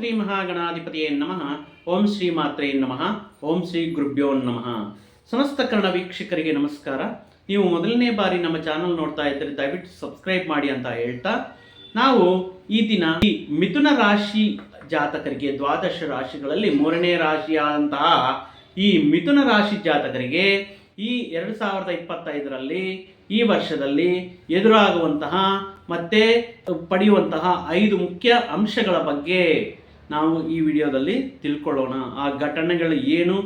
ಶ್ರೀ ಮಹಾಗಣಾಧಿಪತಿಯೇ ನಮಃ. ಓಂ ಶ್ರೀ ಮಾತ್ರೇ ನಮಃ. ಓಂ ಶ್ರೀ ಗುರುಭ್ಯೋ ನಮಃ. ಸಮಸ್ತ ಕನ್ನಡ ವೀಕ್ಷಕರಿಗೆ ನಮಸ್ಕಾರ. ನೀವು ಮೊದಲನೇ ಬಾರಿ ನಮ್ಮ ಚಾನಲ್ ನೋಡ್ತಾ ಇದ್ದರೆ ದಯವಿಟ್ಟು ಸಬ್ಸ್ಕ್ರೈಬ್ ಮಾಡಿ ಅಂತ ಹೇಳ್ತಾ, ನಾವು ಈ ದಿನ ಈ ಮಿಥುನ ರಾಶಿ ಜಾತಕರಿಗೆ, ದ್ವಾದಶ ರಾಶಿಗಳಲ್ಲಿ ಮೂರನೇ ರಾಶಿಯಾದಂತಹ ಈ ಮಿಥುನ ರಾಶಿ ಜಾತಕರಿಗೆ ಈ ಎರಡು ಸಾವಿರದ ಇಪ್ಪತ್ತೈದರಲ್ಲಿ ಈ ವರ್ಷದಲ್ಲಿ ಎದುರಾಗುವಂತಹ ಮತ್ತೆ ಪಡೆಯುವಂತಹ ಐದು ಮುಖ್ಯ ಅಂಶಗಳ ಬಗ್ಗೆ ನಾವು ಈ ವಿಡಿಯೋದಲ್ಲಿ ತಿಳ್ಕೊಳ್ಳೋಣ. ಆ ಘಟನೆಗಳು ಏನು?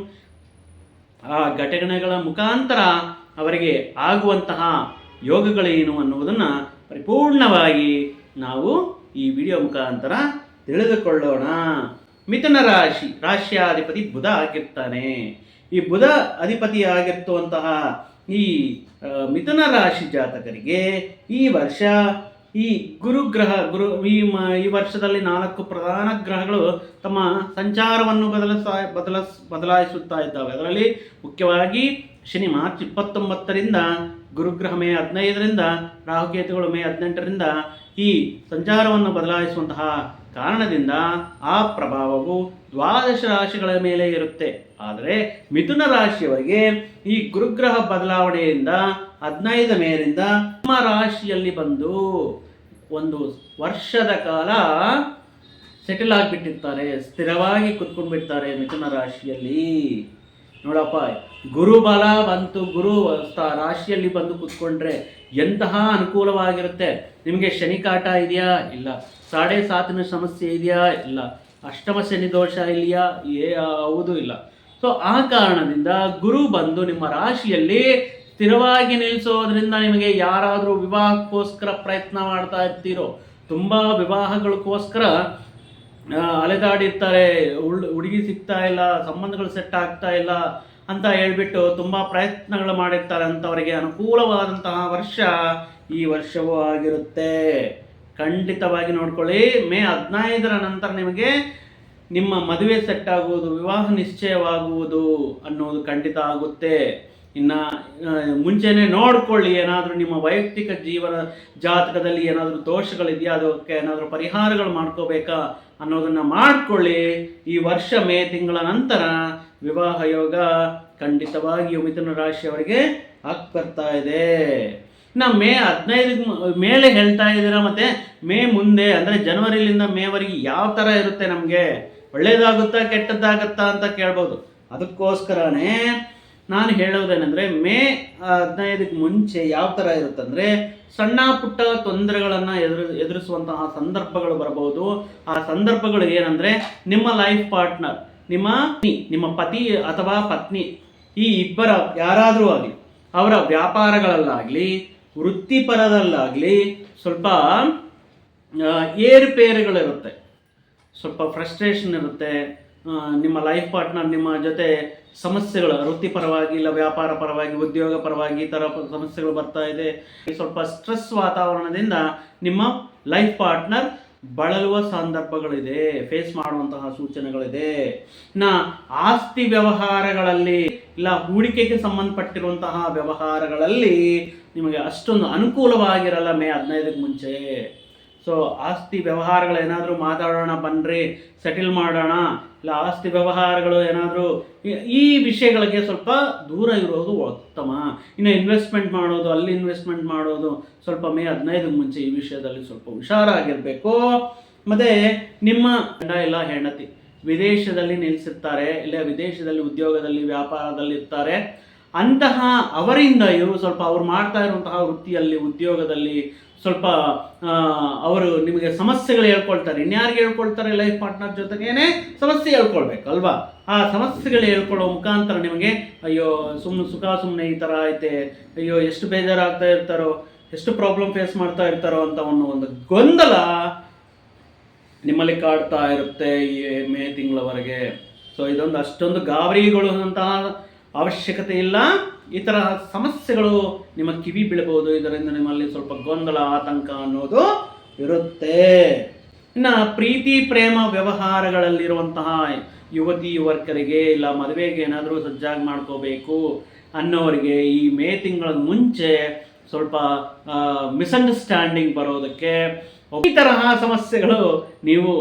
ಆ ಘಟನೆಗಳ ಮುಖಾಂತರ ಅವರಿಗೆ ಆಗುವಂತಹ ಯೋಗಗಳೇನು ಅನ್ನುವುದನ್ನು ಪರಿಪೂರ್ಣವಾಗಿ ನಾವು ಈ ವಿಡಿಯೋ ಮುಖಾಂತರ ತಿಳಿದುಕೊಳ್ಳೋಣ. ಮಿಥುನ ರಾಶಿ, ರಾಶಿಯಾಧಿಪತಿ ಬುಧ ಆಗಿರ್ತಾನೆ. ಈ ಬುಧ ಅಧಿಪತಿ ಆಗಿರ್ತುವಂತಹ ಈ ಮಿಥುನ ರಾಶಿ ಜಾತಕರಿಗೆ ಈ ವರ್ಷ ಈ ಗುರುಗ್ರಹ, ಗುರು, ಈ ಮ- ಈ ವರ್ಷದಲ್ಲಿ ನಾಲ್ಕು ಪ್ರಧಾನ ಗ್ರಹಗಳು ತಮ್ಮ ಸಂಚಾರವನ್ನು ಬದಲಿಸ, ಬದಲಸ್, ಬದಲಾಯಿಸುತ್ತಾ ಇದ್ದಾವೆ. ಅದರಲ್ಲಿ ಮುಖ್ಯವಾಗಿ ಶನಿ ಮಾರ್ಚ್ ಇಪ್ಪತ್ತೊಂಬತ್ತರಿಂದ, ಗುರುಗ್ರಹ ಮೇ ಹದಿನೈದರಿಂದ, ರಾಹುಕೇತುಗಳು ಮೇ ಹದಿನೆಂಟರಿಂದ ಈ ಸಂಚಾರವನ್ನು ಬದಲಾಯಿಸುವಂತಹ ಕಾರಣದಿಂದ ಆ ಪ್ರಭಾವವು ದ್ವಾದಶ ರಾಶಿಗಳ ಮೇಲೆ ಇರುತ್ತೆ. ಆದರೆ ಮಿಥುನ ರಾಶಿಯವರಿಗೆ ಈ ಗುರುಗ್ರಹ ಬದಲಾವಣೆಯಿಂದ ಹದಿನೈದು ಮೇಲಿಂದ ನಮ್ಮ ರಾಶಿಯಲ್ಲಿ ಬಂದು ಒಂದು ವರ್ಷದ ಕಾಲ ಸೆಟಲ್ ಆಗಿಬಿಟ್ಟಿರ್ತಾರೆ, ಸ್ಥಿರವಾಗಿ ಕುತ್ಕೊಂಡ್ಬಿಡ್ತಾರೆ ಮಿಥುನ ರಾಶಿಯಲ್ಲಿ. ನೋಡಪ್ಪ ಗುರುಬಲ ಬಂತು, ಗುರು ರಾಶಿಯಲ್ಲಿ ಬಂದು ಕುತ್ಕೊಂಡ್ರೆ ಎಂತಹ ಅನುಕೂಲವಾಗಿರುತ್ತೆ? ನಿಮಗೆ ಶನಿ ಕಾಟ ಇದೆಯಾ? ಇಲ್ಲ. ಸಾಡೆ ಸಾತಿನ ಸಮಸ್ಯೆ ಇದೆಯಾ? ಇಲ್ಲ. ಅಷ್ಟಮ ಶನಿ ದೋಷ ಇದೆಯಾ ಏ ಹೌದು, ಇಲ್ಲ. ಸೊ ಆ ಕಾರಣದಿಂದ ಗುರು ಬಂದು ನಿಮ್ಮ ರಾಶಿಯಲ್ಲಿ ಸ್ಥಿರವಾಗಿ ನಿಲ್ಲಿಸೋದ್ರಿಂದ ನಿಮಗೆ ಯಾರಾದರೂ ವಿವಾಹಕ್ಕೋಸ್ಕರ ಪ್ರಯತ್ನ ಮಾಡ್ತಾ ಇರ್ತೀರೋ, ತುಂಬ ವಿವಾಹಗಳಿಗೋಸ್ಕರ ಅಲೆದಾಡಿರ್ತಾರೆ, ಉಳ್, ಹುಡುಗಿ ಸಿಗ್ತಾ ಇಲ್ಲ, ಸಂಬಂಧಗಳು ಸೆಟ್ ಆಗ್ತಾ ಇಲ್ಲ ಅಂತ ಹೇಳ್ಬಿಟ್ಟು ತುಂಬ ಪ್ರಯತ್ನಗಳು ಮಾಡಿರ್ತಾರೆ ಅಂತವರಿಗೆ ಅನುಕೂಲವಾದಂತಹ ವರ್ಷ ಈ ವರ್ಷವೂ ಆಗಿರುತ್ತೆ. ಖಂಡಿತವಾಗಿ ನೋಡ್ಕೊಳ್ಳಿ. ಮೇ ಹದಿನೈದರ ನಂತರ ನಿಮಗೆ ನಿಮ್ಮ ಮದುವೆ ಸೆಟ್ ಆಗುವುದು, ವಿವಾಹ ನಿಶ್ಚಯವಾಗುವುದು ಅನ್ನೋದು ಖಂಡಿತ ಆಗುತ್ತೆ. ಇನ್ನು ಮುಂಚೆನೆ ನೋಡ್ಕೊಳ್ಳಿ, ಏನಾದರೂ ನಿಮ್ಮ ವೈಯಕ್ತಿಕ ಜೀವನ ಜಾತಕದಲ್ಲಿ ಏನಾದರೂ ದೋಷಗಳಿದೆಯಾ, ಅದಕ್ಕೆ ಏನಾದರೂ ಪರಿಹಾರಗಳು ಮಾಡ್ಕೋಬೇಕಾ ಅನ್ನೋದನ್ನು ಮಾಡಿಕೊಳ್ಳಿ. ಈ ವರ್ಷ ಮೇ ತಿಂಗಳ ನಂತರ ವಿವಾಹ ಯೋಗ ಖಂಡಿತವಾಗಿಯೂ ಮಿಥುನ ರಾಶಿಯವರಿಗೆ ಆಗ್ಬರ್ತಾ ಇದೆ. ಇನ್ನು ಮೇ ಹದಿನೈದು ಮೇಲೆ ಹೇಳ್ತಾ ಇದ್ದೀರಾ ಮತ್ತೆ ಮೇ ಮುಂದೆ, ಅಂದರೆ ಜನವರಿಲಿಂದ ಮೇವರೆಗೆ ಯಾವ ಥರ ಇರುತ್ತೆ ನಮಗೆ? ಒಳ್ಳೇದಾಗುತ್ತಾ ಕೆಟ್ಟದ್ದಾಗುತ್ತಾ ಅಂತ ಕೇಳ್ಬೋದು. ಅದಕ್ಕೋಸ್ಕರನೇ ನಾನು ಹೇಳೋದೇನೆಂದರೆ ಮೇ ಹದಿನೈದಕ್ಕೆ ಮುಂಚೆ ಯಾವ ಥರ ಇರುತ್ತಂದರೆ ಸಣ್ಣ ಪುಟ್ಟ ತೊಂದರೆಗಳನ್ನು ಎದುರು, ಎದುರಿಸುವಂತಹ ಸಂದರ್ಭಗಳು ಬರಬಹುದು. ಆ ಸಂದರ್ಭಗಳು ಏನಂದರೆ ನಿಮ್ಮ ಲೈಫ್ ಪಾರ್ಟ್ನರ್, ನಿಮ್ಮ ನಿಮ್ಮ ಪತಿ ಅಥವಾ ಪತ್ನಿ, ಈ ಇಬ್ಬರ ಯಾರಾದರೂ ಆಗಲಿ, ಅವರ ವ್ಯಾಪಾರಗಳಲ್ಲಾಗಲಿ ವೃತ್ತಿಪರದಲ್ಲಾಗಲಿ ಸ್ವಲ್ಪ ಏರುಪೇರುಗಳಿರುತ್ತೆ ಸ್ವಲ್ಪ ಫ್ರಸ್ಟ್ರೇಷನ್ ಇರುತ್ತೆ. ನಿಮ್ಮ ಲೈಫ್ ಪಾರ್ಟ್ನರ್ ನಿಮ್ಮ ಜೊತೆ ಸಮಸ್ಯೆಗಳು, ವೃತ್ತಿಪರವಾಗಿ ಇಲ್ಲ, ವ್ಯಾಪಾರ ಪರವಾಗಿ, ಉದ್ಯೋಗ ಪರವಾಗಿ ಈ ಥರ ಸಮಸ್ಯೆಗಳು ಬರ್ತಾ ಇದೆ. ಸ್ವಲ್ಪ ಸ್ಟ್ರೆಸ್ ವಾತಾವರಣದಿಂದ ನಿಮ್ಮ ಲೈಫ್ ಪಾರ್ಟ್ನರ್ ಬಳಲುವ ಸಂದರ್ಭಗಳಿದೆ ಫೇಸ್ ಮಾಡುವಂತಹ ಸೂಚನೆಗಳಿದೆ. ನಾ ಆಸ್ತಿ ವ್ಯವಹಾರಗಳಲ್ಲಿ ಇಲ್ಲ, ಹೂಡಿಕೆಗೆ ಸಂಬಂಧಪಟ್ಟಿರುವಂತಹ ವ್ಯವಹಾರಗಳಲ್ಲಿ ನಿಮಗೆ ಅಷ್ಟೊಂದು ಅನುಕೂಲವಾಗಿರಲ್ಲ ಮೇ ಹದಿನೈದಕ್ಕೆ ಮುಂಚೆ. ಸೊ ಆಸ್ತಿ ವ್ಯವಹಾರಗಳೇನಾದರೂ ಮಾತಾಡೋಣ ಬನ್ನಿರಿ ಸೆಟಲ್ ಮಾಡೋಣ. ಇಲ್ಲ ಆಸ್ತಿ ವ್ಯವಹಾರಗಳು ಏನಾದರೂ ಈ ವಿಷಯಗಳಿಗೆ ಸ್ವಲ್ಪ ದೂರ ಇರೋದು ಉತ್ತಮ. ಇನ್ನು ಇನ್ವೆಸ್ಟ್ಮೆಂಟ್ ಮಾಡೋದು, ಅಲ್ಲಿ ಇನ್ವೆಸ್ಟ್ಮೆಂಟ್ ಮಾಡೋದು ಸ್ವಲ್ಪ ಮೇ ಹದಿನೈದು ಮುಂಚೆ ಈ ವಿಷಯದಲ್ಲಿ ಸ್ವಲ್ಪ ಹುಷಾರಾಗಿರಬೇಕು. ಮತ್ತು ನಿಮ್ಮ ಗಂಡ ಇಲ್ಲ ಹೆಂಡತಿ ವಿದೇಶದಲ್ಲಿ ನಿಲ್ಲಿಸಿರ್ತಾರೆ ಇಲ್ಲ ವಿದೇಶದಲ್ಲಿ ಉದ್ಯೋಗದಲ್ಲಿ, ವ್ಯಾಪಾರದಲ್ಲಿ ಇರ್ತಾರೆ. ಅಂತಹ ಅವರಿಂದ ಇವರು ಸ್ವಲ್ಪ ಅವ್ರು ಮಾಡ್ತಾ ಇರುವಂತಹ ವೃತ್ತಿಯಲ್ಲಿ, ಉದ್ಯೋಗದಲ್ಲಿ ಸ್ವಲ್ಪ ಅವರು ನಿಮಗೆ ಸಮಸ್ಯೆಗಳು ಹೇಳ್ಕೊಳ್ತಾರೆ. ಇನ್ಯಾರಿಗೆ ಹೇಳ್ಕೊಳ್ತಾರೆ ಲೈಫ್ ಪಾರ್ಟ್ನರ್ ಜೊತೆಗೇನೆ ಸಮಸ್ಯೆ ಹೇಳ್ಕೊಳ್ಬೇಕು, ಅಲ್ವಾ? ಆ ಸಮಸ್ಯೆಗಳು ಹೇಳ್ಕೊಳ್ಳೋ ಮುಖಾಂತರ ನಿಮಗೆ, ಅಯ್ಯೋ ಸುಮ್ಮನೆ ಸುಖ ಸುಮ್ಮನೆ ಈ ಥರ ಐತೆ, ಅಯ್ಯೋ, ಎಷ್ಟು ಬೇಜಾರಾಗ್ತಾ ಇರ್ತಾರೋ, ಎಷ್ಟು ಪ್ರಾಬ್ಲಮ್ ಫೇಸ್ ಮಾಡ್ತಾ ಇರ್ತಾರೋ ಅಂತ ಅನ್ನೋ ಒಂದು ಗೊಂದಲ ನಿಮ್ಮಲ್ಲಿ ಕಾಡ್ತಾ ಇರುತ್ತೆ ಈ ಮೇ ತಿಂಗಳವರೆಗೆ. ಸೊ ಇದೊಂದು ಅಷ್ಟೊಂದು ಗಾಬರಿಗೊಳ್ಳುವಂತಹ ಅವಶ್ಯಕತೆ ಇಲ್ಲ. ಈ ಥರ ಸಮಸ್ಯೆಗಳು ನಿಮ್ಮ ಕಿವಿ ಬೀಳಬಹುದು. ಇದರಿಂದ ನಿಮ್ಮಲ್ಲಿ ಸ್ವಲ್ಪ ಗೊಂದಲ, ಆತಂಕ ಅನ್ನೋದು ಇರುತ್ತೆ. ಇನ್ನು ಪ್ರೀತಿ, ಪ್ರೇಮ ವ್ಯವಹಾರಗಳಲ್ಲಿರುವಂತಹ ಯುವತಿ, ಯುವಕರಿಗೆ ಇಲ್ಲ ಮದುವೆಗೆ ಏನಾದರೂ ಸಜ್ಜಾಗಿ ಮಾಡ್ಕೋಬೇಕು ಅನ್ನೋರಿಗೆ ಈ ಮೇ ತಿಂಗಳ ಮುಂಚೆ ಸ್ವಲ್ಪ ಮಿಸ್ಅಂಡರ್ಸ್ಟ್ಯಾಂಡಿಂಗ್ ಬರೋದಕ್ಕೆ ಈ ತರಹ ಸಮಸ್ಯೆಗಳು ನೀವು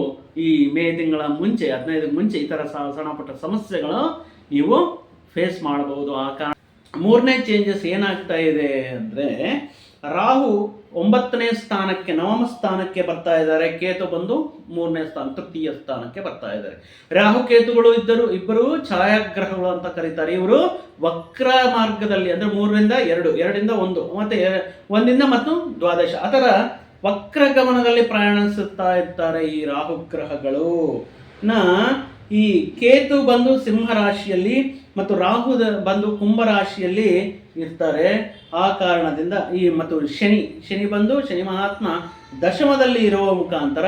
ಈ ಮೇ ತಿಂಗಳ ಮುಂಚೆ ಹದಿನೈದು ಮುಂಚೆ ಈ ಥರ ಸಣ್ಣ ಪುಟ್ಟ ಸಮಸ್ಯೆಗಳು ನೀವು ಫೇಸ್ ಮಾಡಬಹುದು. ಆ ಕಾರಣ ಮೂರನೇ ಚೇಂಜಸ್ ಏನಾಗ್ತಾ ಇದೆ ಅಂದರೆ, ರಾಹು ಒಂಬತ್ತನೇ ಸ್ಥಾನಕ್ಕೆ, ನವಮ ಸ್ಥಾನಕ್ಕೆ ಬರ್ತಾ ಇದ್ದಾರೆ. ಕೇತು ಬಂದು ಮೂರನೇ ಸ್ಥಾನ, ತೃತೀಯ ಸ್ಥಾನಕ್ಕೆ ಬರ್ತಾ ಇದ್ದಾರೆ. ರಾಹು ಕೇತುಗಳು ಇದ್ದರು, ಇಬ್ಬರು ಛಾಯಾಗ್ರಹಗಳು ಅಂತ ಕರೀತಾರೆ. ಇವರು ವಕ್ರ ಮಾರ್ಗದಲ್ಲಿ, ಅಂದ್ರೆ ಮೂರರಿಂದ ಎರಡು, ಎರಡರಿಂದ ಒಂದು, ಮತ್ತೆ ಒಂದಿಂದ ಮತ್ತು ದ್ವಾದಶ. ಅದರ ವಕ್ರ ಗಮನದಲ್ಲಿ ಪ್ರಯಾಣಿಸುತ್ತಾ ಇರ್ತಾರೆ ಈ ರಾಹು ಗ್ರಹಗಳು. ನ ಈ ಕೇತು ಬಂದು ಸಿಂಹ ರಾಶಿಯಲ್ಲಿ ಮತ್ತು ರಾಹು ಬಂದು ಕುಂಭ ರಾಶಿಯಲ್ಲಿ ಇರ್ತಾರೆ. ಆ ಕಾರಣದಿಂದ ಈ ಮತ್ತು ಶನಿ ಶನಿ ಬಂದು ಶನಿ ಮಹಾತ್ಮ ದಶಮದಲ್ಲಿ ಇರುವ ಮುಖಾಂತರ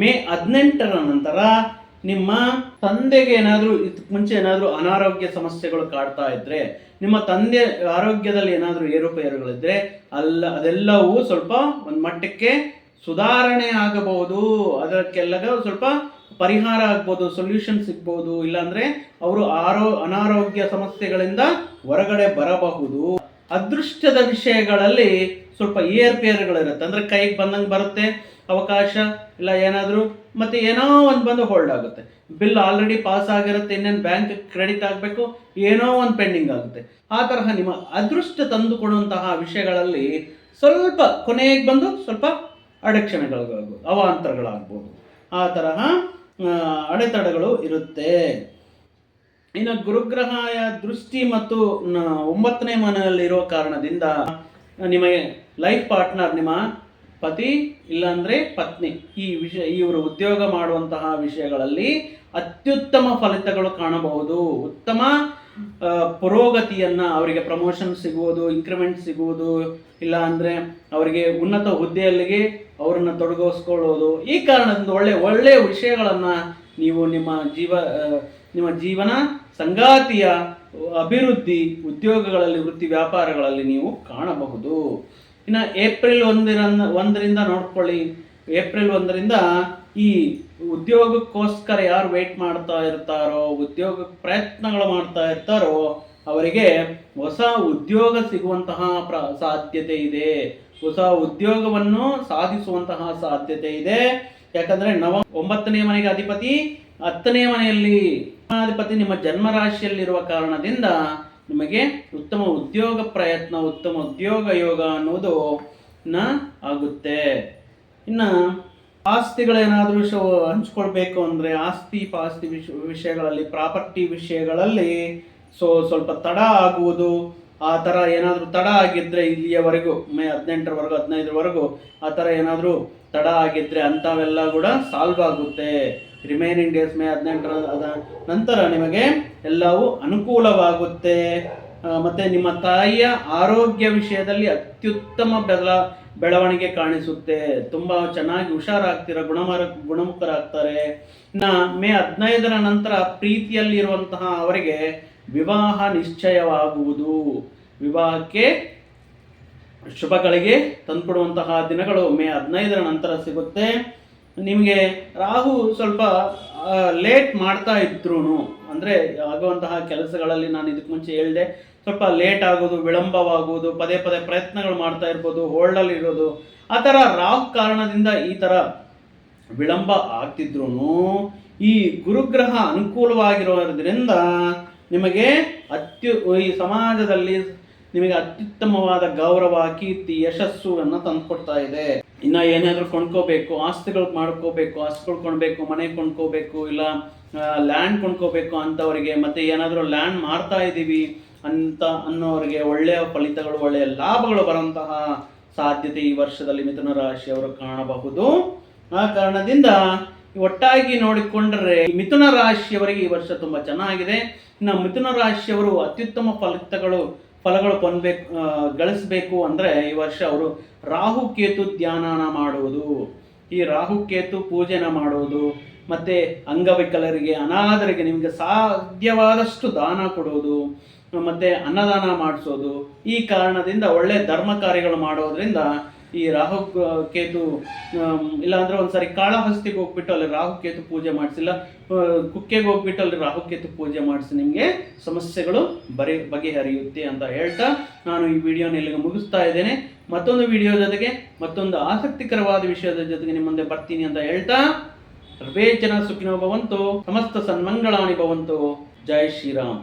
ಮೇ ಹದಿನೆಂಟರ ನಂತರ ನಿಮ್ಮ ತಂದೆಗೆ ಏನಾದರೂ ಇದಕ್ಕೆ ಮುಂಚೆ ಏನಾದರೂ ಅನಾರೋಗ್ಯ ಸಮಸ್ಯೆಗಳು ಕಾಡ್ತಾ ಇದ್ರೆ, ನಿಮ್ಮ ತಂದೆ ಆರೋಗ್ಯದಲ್ಲಿ ಏನಾದರೂ ಏರುಪೇರುಗಳಿದ್ರೆ ಅಲ್ಲ, ಅದೆಲ್ಲವೂ ಸ್ವಲ್ಪ ಒಂದು ಮಟ್ಟಕ್ಕೆ ಸುಧಾರಣೆ ಆಗಬಹುದು. ಅದಕ್ಕೆಲ್ಲದ ಸ್ವಲ್ಪ ಪರಿಹಾರ ಆಗ್ಬೋದು ಸೊಲ್ಯೂಷನ್ ಸಿಗ್ಬೋದು, ಇಲ್ಲಾಂದ್ರೆ ಅವರು ಆರೋ, ಅನಾರೋಗ್ಯ ಸಮಸ್ಯೆಗಳಿಂದ ಹೊರಗಡೆ ಬರಬಹುದು. ಅದೃಷ್ಟದ ವಿಷಯಗಳಲ್ಲಿ ಸ್ವಲ್ಪ ಏರ್ಪೇರುಗಳಿರುತ್ತೆ. ಅಂದ್ರೆ ಕೈಗೆ ಬಂದಂಗೆ ಬರುತ್ತೆ ಅವಕಾಶ, ಇಲ್ಲ ಏನಾದರೂ, ಮತ್ತೆ ಏನೋ ಒಂದು ಬಂದು ಹೋಲ್ಡ್ ಆಗುತ್ತೆ. ಬಿಲ್ ಆಲ್ರೆಡಿ ಪಾಸ್ ಆಗಿರುತ್ತೆ, ಇನ್ನೇನು ಬ್ಯಾಂಕ್ ಕ್ರೆಡಿಟ್ ಆಗಬೇಕು, ಏನೋ ಒಂದು ಪೆಂಡಿಂಗ್ ಆಗುತ್ತೆ. ಆ ತರಹ ನಿಮ್ಮ ಅದೃಷ್ಟ ತಂದು ಕೊಡುವಂತಹ ವಿಷಯಗಳಲ್ಲಿ ಸ್ವಲ್ಪ ಕೊನೆಗೆ ಬಂದು ಸ್ವಲ್ಪ ಅಡಕ್ಷಣೆಗಳಾಗ್ಬೋದು ಅವಾಂತರಗಳಾಗ್ಬೋದು. ಆ ತರಹ ಅಡೆತಡೆಗಳು ಇರುತ್ತೆ. ಇನ್ನು ಗುರುಗ್ರಹಯ ದೃಷ್ಟಿ ಮತ್ತು ಒಂಬತ್ತನೇ ಮನೆಯಲ್ಲಿರೋ ಕಾರಣದಿಂದ, ನಿಮಗೆ ಲೈಫ್ ಪಾರ್ಟ್ನರ್ ನಿಮ್ಮ ಪತಿ, ಇಲ್ಲಾಂದ್ರೆ ಪತ್ನಿ. ಈ ವಿಷಯ ಇವರು ಉದ್ಯೋಗ ಮಾಡುವಂತಹ ವಿಷಯಗಳಲ್ಲಿ ಅತ್ಯುತ್ತಮ ಫಲಿತಗಳು ಕಾಣಬಹುದು. ಉತ್ತಮ ಪುರೋಗತಿಯನ್ನ ಅವರಿಗೆ ಪ್ರಮೋಷನ್ ಸಿಗುವುದು ಇನ್ಕ್ರಿಮೆಂಟ್ ಸಿಗುವುದು, ಇಲ್ಲ ಅಂದ್ರೆ ಅವರಿಗೆ ಉನ್ನತ ಹುದ್ದೆಯಲ್ಲಿಗೆ ಅವರನ್ನು ತೊಡಗಿಸ್ಕೊಳ್ಳೋದು, ಈ ಕಾರಣದಿಂದ ಒಳ್ಳೆ ಒಳ್ಳೆ ವಿಷಯಗಳನ್ನು ನೀವು ನಿಮ್ಮ ಜೀವ ನಿಮ್ಮ ಜೀವನ ಸಂಗಾತಿಯ ಅಭಿವೃದ್ಧಿ ಉದ್ಯೋಗಗಳಲ್ಲಿ, ವೃತ್ತಿ ವ್ಯಾಪಾರಗಳಲ್ಲಿ ನೀವು ಕಾಣಬಹುದು. ಇನ್ನು ಏಪ್ರಿಲ್ ಒಂದಿನ ಒಂದರಿಂದ ನೋಡ್ಕೊಳ್ಳಿ. ಏಪ್ರಿಲ್ ಒಂದರಿಂದ ಈ ಉದ್ಯೋಗಕ್ಕೋಸ್ಕರ ಯಾರು ವೇಟ್ ಮಾಡ್ತಾ ಇರ್ತಾರೋ, ಉದ್ಯೋಗ ಪ್ರಯತ್ನಗಳು ಮಾಡ್ತಾ ಇರ್ತಾರೋ, ಅವರಿಗೆ ಹೊಸ ಉದ್ಯೋಗ ಸಿಗುವಂತಹ ಪ್ರ, ಸಾಧ್ಯತೆ ಇದೆ. ಹೊಸ ಉದ್ಯೋಗವನ್ನು ಸಾಧಿಸುವಂತಹ ಸಾಧ್ಯತೆ ಇದೆ. ಯಾಕಂದ್ರೆ ನವ, ಒಂಬತ್ತನೇ ಮನೆಗೆ ಅಧಿಪತಿ, ಹತ್ತನೇ ಮನೆಯಲ್ಲಿ ಅಧಿಪತಿ ನಿಮ್ಮ ಜನ್ಮ ರಾಶಿಯಲ್ಲಿರುವ ಕಾರಣದಿಂದ ನಿಮಗೆ ಉತ್ತಮ ಉದ್ಯೋಗ ಪ್ರಯತ್ನ, ಉತ್ತಮ ಉದ್ಯೋಗ ಯೋಗ ಅನ್ನೋದು ನ ಆಗುತ್ತೆ. ಇನ್ನು ಆಸ್ತಿಗಳೇನಾದರೂ ವಿಷಯ ಹಂಚ್ಕೊಳ್ಬೇಕು ಅಂದರೆ ಆಸ್ತಿ ಪಾಸ್ತಿ ವಿಷ, ವಿಷಯಗಳಲ್ಲಿ, ಪ್ರಾಪರ್ಟಿ ವಿಷಯಗಳಲ್ಲಿ ಸೊ ಸ್ವಲ್ಪ ತಡ ಆಗುವುದು. ಆ ಥರ ಏನಾದರೂ ತಡ ಆಗಿದ್ದರೆ ಇಲ್ಲಿಯವರೆಗೂ, ಮೇ ಹದಿನೆಂಟರವರೆಗೂ, ಹದಿನೈದರವರೆಗೂ ಆ ಥರ ಏನಾದರೂ ತಡ ಆಗಿದ್ದರೆ ಅಂಥವೆಲ್ಲ ಕೂಡ ಸಾಲ್ವ್ ಆಗುತ್ತೆ. ರಿಮೈನಿಂಗ್ ಡೇಸ್ ಮೇ ಹದಿನೆಂಟರ ಅದ ನಂತರ ನಿಮಗೆ ಎಲ್ಲವೂ ಅನುಕೂಲವಾಗುತ್ತೆ. ಮತ್ತೆ ನಿಮ್ಮ ತಾಯಿಯ ಆರೋಗ್ಯ ವಿಷಯದಲ್ಲಿ ಅತ್ಯುತ್ತಮ ಬೆಳ ಬೆಳವಣಿಗೆ ಕಾಣಿಸುತ್ತೆ. ತುಂಬಾ ಚೆನ್ನಾಗಿ ಹುಷಾರಾಗ್ತೀರ, ಗುಣಮರ, ಗುಣಮುಖರಾಗ್ತಾರೆ. ನಾ ಮೇ ಹದಿನೈದರ ನಂತರ ಪ್ರೀತಿಯಲ್ಲಿರುವಂತಹ ಅವರಿಗೆ ವಿವಾಹ ನಿಶ್ಚಯವಾಗುವುದು. ವಿವಾಹಕ್ಕೆ ಶುಭಗಳಿಗೆ ತಂದುಕೊಡುವಂತಹ ದಿನಗಳು ಮೇ ಹದಿನೈದರ ನಂತರ ಸಿಗುತ್ತೆ. ನಿಮಗೆ ರಾಹು ಸ್ವಲ್ಪ ಲೇಟ್ ಮಾಡ್ತಾ ಇದ್ರು ಅಂದರೆ ಆಗುವಂತಹ ಕೆಲಸಗಳಲ್ಲಿ ನಾನು ಇದಕ್ಕೆ ಮುಂಚೆ ಹೇಳಿದೆ ಸ್ವಲ್ಪ ಲೇಟ್ ಆಗೋದು ವಿಳಂಬವಾಗುವುದು ಪದೇ ಪದೇ ಪ್ರಯತ್ನಗಳು ಮಾಡ್ತಾ ಇರ್ಬೋದು ಹೋಲ್ಡಲ್ಲಿ ಇರೋದು, ಆ ಥರ ರಾಹು ಕಾರಣದಿಂದ ಈ ಥರ ವಿಳಂಬ ಆಗ್ತಿದ್ರು ಈ ಗುರುಗ್ರಹ ಅನುಕೂಲವಾಗಿರೋದ್ರಿಂದ ನಿಮಗೆ ಅತ್ಯು, ಈ ಸಮಾಜದಲ್ಲಿ ನಿಮಗೆ ಅತ್ಯುತ್ತಮವಾದ ಗೌರವ, ಕೀರ್ತಿ, ಯಶಸ್ಸು ಅನ್ನ ತಂದುಕೊಡ್ತಾ ಇದೆ. ಇನ್ನ ಏನಾದರೂ ಕೊಂಡ್ಕೋಬೇಕು, ಆಸ್ತಿಗಳು ಮಾಡ್ಕೋಬೇಕು, ಆಸ್ತಿಗಳು ಕೊಂಡ್ಬೇಕು, ಮನೆ ಕೊಂಡ್ಕೋಬೇಕು, ಇಲ್ಲ ಲ್ಯಾಂಡ್ ಕೊಂಡ್ಕೋಬೇಕು ಅಂತವರಿಗೆ, ಮತ್ತೆ ಏನಾದರೂ ಲ್ಯಾಂಡ್ ಮಾರ್ತಾ ಇದ್ದೀವಿ ಅಂತ ಅನ್ನೋರಿಗೆ ಒಳ್ಳೆಯ ಫಲಿತಗಳು, ಒಳ್ಳೆಯ ಲಾಭಗಳು ಬರುವಂತಹ ಸಾಧ್ಯತೆ ಈ ವರ್ಷದಲ್ಲಿ ಮಿಥುನ ರಾಶಿಯವರು ಕಾಣಬಹುದು. ಆ ಕಾರಣದಿಂದ ಒಟ್ಟಾಗಿ ನೋಡಿಕೊಂಡರೆ ಮಿಥುನ ರಾಶಿಯವರಿಗೆ ಈ ವರ್ಷ ತುಂಬಾ ಚೆನ್ನಾಗಿದೆ. ಇನ್ನು ಮಿಥುನ ರಾಶಿಯವರು ಅತ್ಯುತ್ತಮ ಫಲಿತಗಳು, ಫಲಗಳು ಬಂದಬೇಕು ಗಳಿಸಬೇಕು ಅಂದ್ರೆ ಈ ವರ್ಷ ಅವರು ರಾಹು ಕೇತು ಧ್ಯಾನನ ಮಾಡುವುದು. ಈ ರಾಹು ಕೇತು ಪೂಜೆನ ಮಾಡುವುದು. ಮತ್ತೆ ಅಂಗವಿಕಲರಿಗೆ ಅನಾಥರಿಗೆ ನಿಮಗೆ ಸಾಧ್ಯವಾದಷ್ಟು ದಾನ ಕೊಡುವುದು. ಮತ್ತೆ ಅನ್ನದಾನ ಮಾಡಿಸೋದು ಈ ಕಾರಣದಿಂದ ಒಳ್ಳೆ ಧರ್ಮ ಕಾರ್ಯಗಳು ಮಾಡೋದ್ರಿಂದ ಈ ರಾಹು ಕೇತು ಇಲ್ಲಾಂದ್ರೆ ಒಂದ್ಸರಿ ಕಾಳಹಸ್ತಿಗೆ ಹೋಗ್ಬಿಟ್ಟು ಅಲ್ಲಿ ರಾಹು ಕೇತು ಪೂಜೆ ಮಾಡಿಸಿಲ್ಲ ಕುಕ್ಕೆಗೆ ಹೋಗ್ಬಿಟ್ಟು ಅಲ್ಲಿ ರಾಹು ಕೇತು ಪೂಜೆ ಮಾಡಿಸಿ ನಿಮಗೆ ಸಮಸ್ಯೆಗಳು ಬರಿ, ಬಗೆಹರಿಯುತ್ತೆ ಅಂತ ಹೇಳ್ತಾ ನಾನು ಈ ವಿಡಿಯೋನ ಇಲ್ಲಿಗೆ ಮುಗಿಸ್ತಾ ಇದ್ದೇನೆ. ಮತ್ತೊಂದು ವಿಡಿಯೋ ಜೊತೆಗೆ ಮತ್ತೊಂದು ಆಸಕ್ತಿಕರವಾದ ವಿಷಯದ ಜೊತೆಗೆ ನಿಮ್ಮ ಮುಂದೆ ಬರ್ತೀನಿ ಅಂತ ಹೇಳ್ತಾ, ಸರ್ವೇ ಜನ ಸುಖಿನೋ ಭವಂತು, ಸಮಸ್ತ ಸನ್ಮಂಗಳಾನಿ ಭವಂತು, ಜೈ ಶ್ರೀರಾಮ್.